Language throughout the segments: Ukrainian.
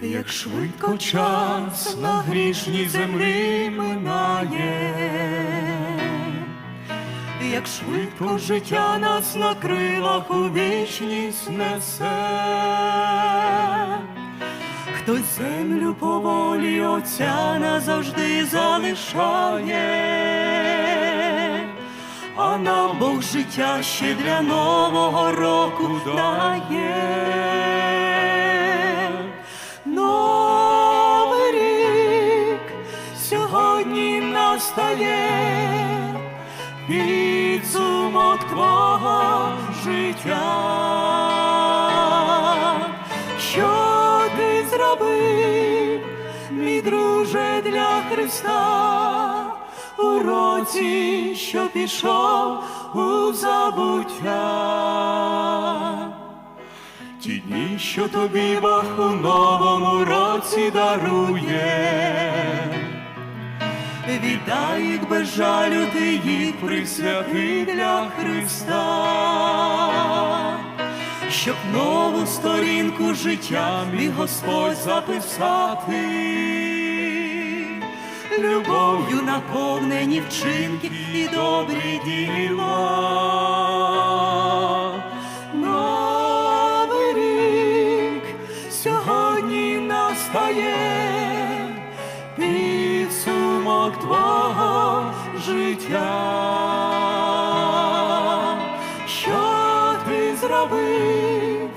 як швидко час на грішній землі минає, як швидко життя нас на крилах у вічність несе, хтось землю поволі Отця назавжди залишає, а нам Бог життя ще для нового року дає. Настає підсумок твого життя. Що ти зробив, мій друже, для Христа у році, що пішов у забуття? Ті дні, що тобі Бог у новому році дарує, віддай їх без жалю, ти їх присвяти для Христа, щоб нову сторінку життя міг Господь записати, любов'ю наповнені вчинки і добрі діла. Життя. Що ти зробив,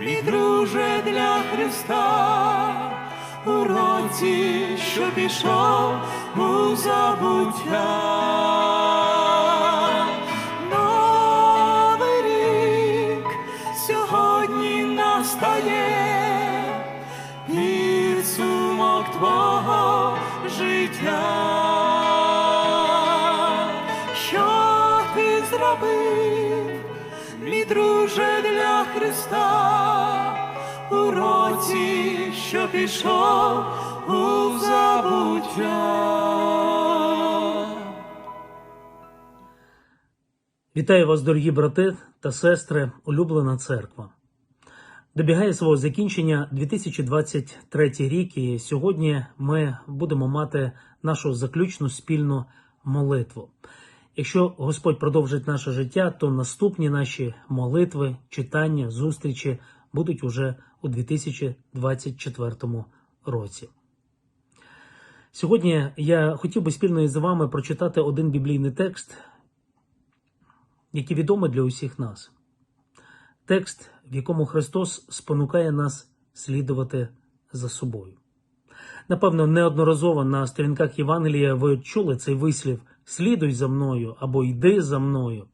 мій друже, для Христа у році, що пішов у забуття? Настає підсумок твого життя. Пішов у забуття? Вітаю вас, дорогі брати та сестри, улюблена церква. Добігає свого закінчення 2023 рік, і сьогодні ми будемо мати нашу заключну спільну молитву. Якщо Господь продовжить наше життя, то наступні наші молитви, читання, зустрічі будуть уже у 2024 році. Сьогодні я хотів би спільно із вами прочитати один біблійний текст, який відомий для усіх нас. Текст, в якому Христос спонукає нас слідувати за собою. Напевно, неодноразово на сторінках Євангелія ви чули цей вислів Слідуй за мною або йди за мною.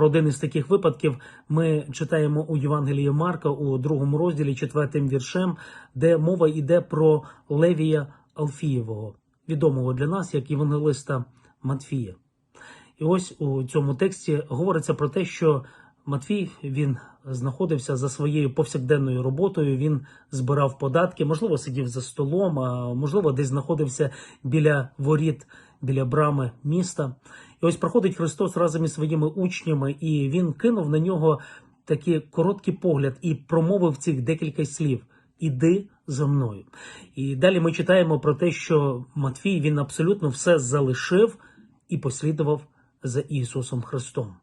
Про один із таких випадків ми читаємо у Євангелії Марка у другому розділі, четвертим віршем, де мова йде про Левія Алфієвого, відомого для нас як євангелиста Матфія. І ось у цьому тексті говориться про те, що Матвій він знаходився за своєю повсякденною роботою. Він збирав податки, можливо, сидів за столом, а можливо, десь знаходився біля воріт, біля брами міста. І ось проходить Христос разом із своїми учнями, і він кинув на нього такий короткий погляд і промовив цих декілька слів: Іди за мною. І далі ми читаємо про те, що Матвій він абсолютно все залишив і послідував за Ісусом Христом.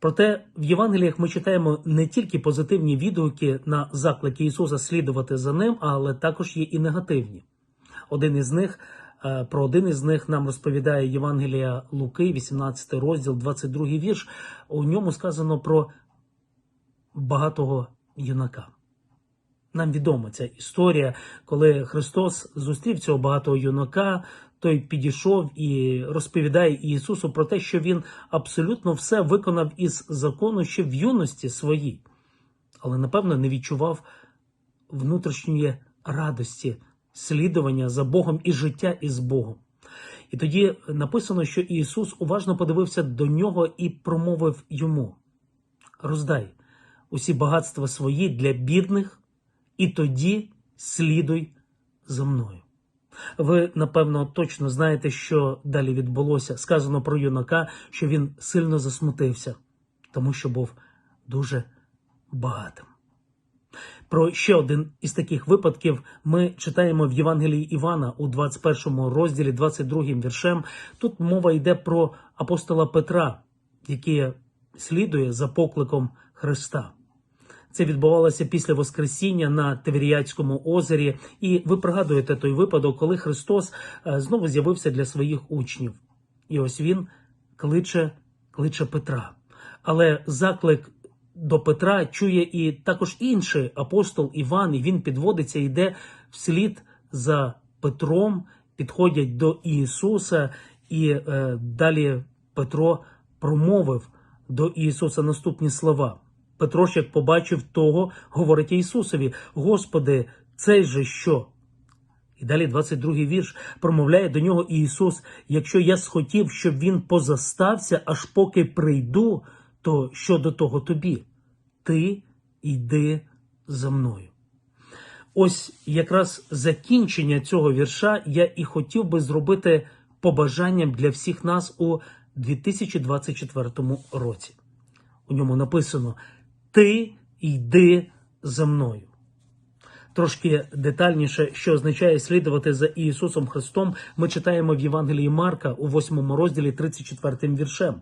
Проте в Євангеліях ми читаємо не тільки позитивні відгуки на заклики Ісуса слідувати за ним, але також є і негативні. Один із них про один із них нам розповідає Євангелія Луки, 18 розділ, 22 вірш. У ньому сказано про багатого юнака. Нам відома ця історія, коли Христос зустрів цього багатого юнака, той підійшов і розповідає Ісусу про те, що він абсолютно все виконав із закону ще в юності своїй, але напевно не відчував внутрішньої радості, слідування за Богом і життя із Богом. І тоді написано, що Ісус уважно подивився до нього і промовив йому: роздай усі багатства свої для бідних, і тоді слідуй за мною. Ви, напевно, точно знаєте, що далі відбулося. Сказано про юнака, що він сильно засмутився, тому що був дуже багатим. Про ще один із таких випадків ми читаємо в Євангелії Івана у 21 розділі, 22 віршем. Тут мова йде про апостола Петра, який слідує за покликом Христа. Це відбувалося після Воскресіння на Теверіатському озері, і ви пригадуєте той випадок, коли Христос е, знову з'явився для своїх учнів. І ось він кличе, кличе Петра. Але заклик до Петра чує і також інший апостол Іван, і він підводиться, йде вслід за Петром, підходять до Ісуса, і е, далі Петро промовив до Ісуса наступні слова. Петро як побачив того, говорить Ісусові: Господи, цей же що? І далі 22-й вірш промовляє до нього Ісус: якщо я схотів, щоб він позастався, аж поки прийду, то що до того тобі? Ти йди за мною. Ось якраз закінчення цього вірша я і хотів би зробити побажанням для всіх нас у 2024 році. У ньому написано: Ти йди за мною. Трошки детальніше, що означає слідувати за Ісусом Христом, ми читаємо в Євангелії Марка у 8 розділі 34 віршем.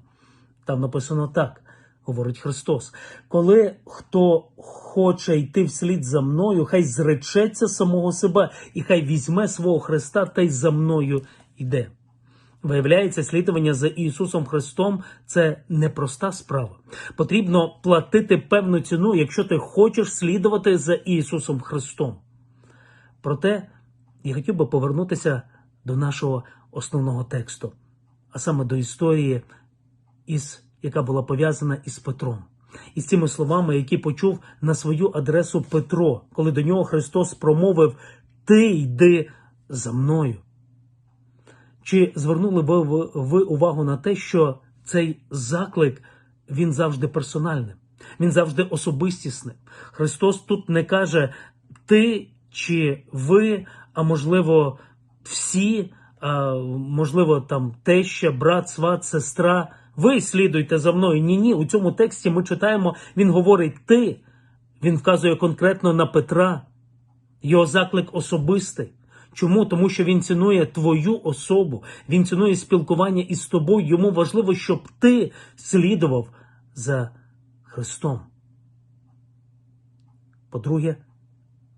Там написано так, говорить Христос: коли хто хоче йти вслід за мною, хай зречеться самого себе, і хай візьме свого Христа та й за мною йде. Виявляється, слідування за Ісусом Христом це непроста справа. Потрібно платити певну ціну, якщо ти хочеш слідувати за Ісусом Христом. Проте я хотів би повернутися до нашого основного тексту, а саме до історії, із, яка була пов'язана із Петром. І з цими словами, які почув на свою адресу Петро, коли до нього Христос промовив: Ти йди за мною. Чи звернули би ви, увагу на те, що цей заклик він завжди персональним, він завжди особистісним. Христос тут не каже ти чи ви, а можливо, всі, а можливо, там теща, брат, сват, сестра. Ви слідуйте за мною. Ні, ні. У цьому тексті ми читаємо, він говорить ти. Він вказує конкретно на Петра. Його заклик особистий. Чому? Тому що він цінує твою особу, він цінує спілкування із тобою. Йому важливо, щоб ти слідував за Христом. По-друге,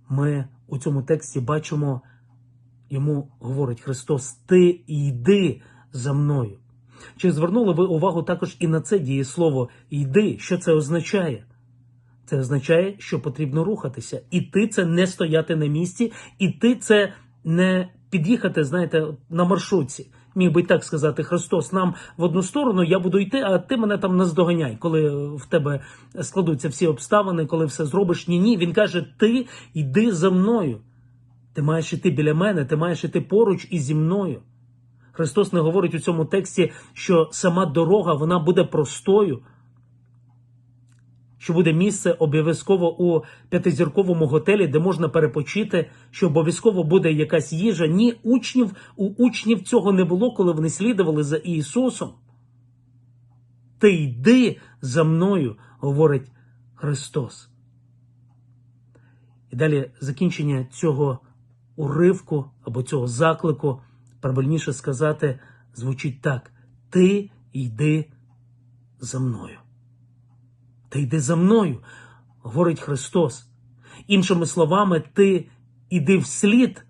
ми у цьому тексті бачимо, йому говорить Христос: Ти йди за мною. Чи звернули ви увагу також і на це дієслово йди? Що це означає? Це означає, що потрібно рухатися. Іти це не стояти на місці, іти це не під'їхати, знаєте, на маршрутці. Міг би так сказати Христос, нам в одну сторону я буду йти, а ти мене там наздоганяй, коли в тебе складуться всі обставини, коли все зробиш. Ні, ні. Він каже: Ти йди за мною. Ти маєш іти біля мене, ти маєш іти поруч і зі мною. Христос не говорить у цьому тексті, що сама дорога вона буде простою що буде місце обов'язково у п'ятизірковому готелі, де можна перепочити, що обов'язково буде якась їжа. Ні, учнів у учнів цього не було, коли вони слідували за Ісусом. Ти йди за мною, говорить Христос. І далі закінчення цього уривку або цього заклику, правильніше сказати, звучить так: Ти йди за мною. Ти йди за мною, говорить Христос. Іншими словами, ти іди вслід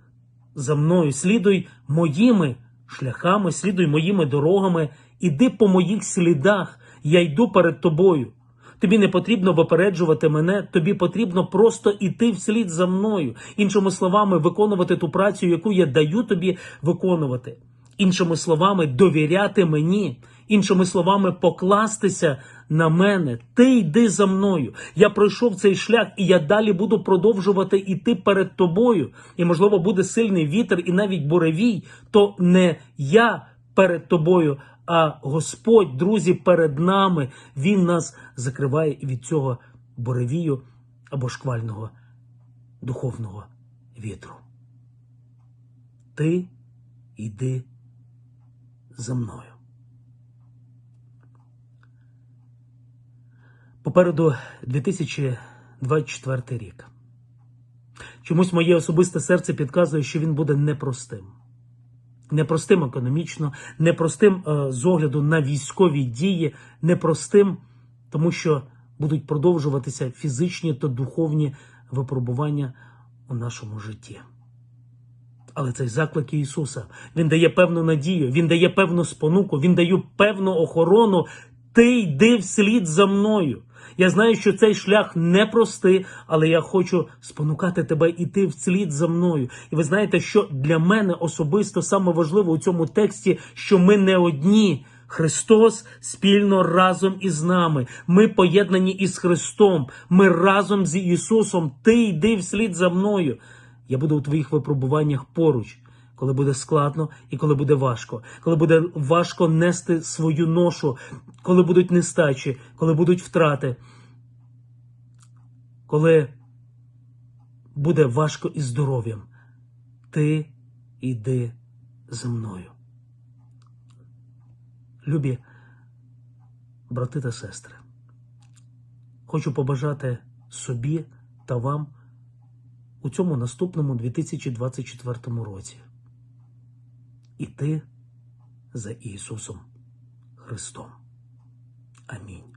за мною, слідуй моїми шляхами, слідуй моїми дорогами, іди по моїх слідах, я йду перед тобою. Тобі не потрібно випереджувати мене, тобі потрібно просто іти вслід за мною. Іншими словами, виконувати ту працю, яку я даю тобі виконувати. Іншими словами, довіряти мені, іншими словами, покластися на мене. Ти йди за мною. Я пройшов цей шлях, і я далі буду продовжувати іти перед тобою. І, можливо, буде сильний вітер і навіть буревій, то не я перед тобою, а Господь, друзі, перед нами. Він нас закриває від цього буревію або шквального духовного вітру. Ти йди за мною. Попереду 2024 рік. Чомусь моє особисте серце підказує, що він буде непростим. Непростим економічно, непростим е, з огляду на військові дії, непростим, тому що будуть продовжуватися фізичні та духовні випробування у нашому житті. Але цей заклик Ісуса Він дає певну надію, Він дає певну спонуку, Він дає певну охорону. Ти йди вслід за мною. Я знаю, що цей шлях непростий, але я хочу спонукати тебе іти вслід за мною. І ви знаєте, що для мене особисто саме важливо у цьому тексті, що ми не одні. Христос спільно разом із нами. Ми поєднані із Христом. Ми разом з Ісусом. Ти йди вслід за мною. Я буду у твоїх випробуваннях поруч, коли буде складно і коли буде важко, коли буде важко нести свою ношу, коли будуть нестачі, коли будуть втрати, коли буде важко із здоров'ям. Ти йди за мною. Любі брати та сестри, хочу побажати собі та вам у цьому наступному 2024 році. Іти за Ісусом Христом. Амінь.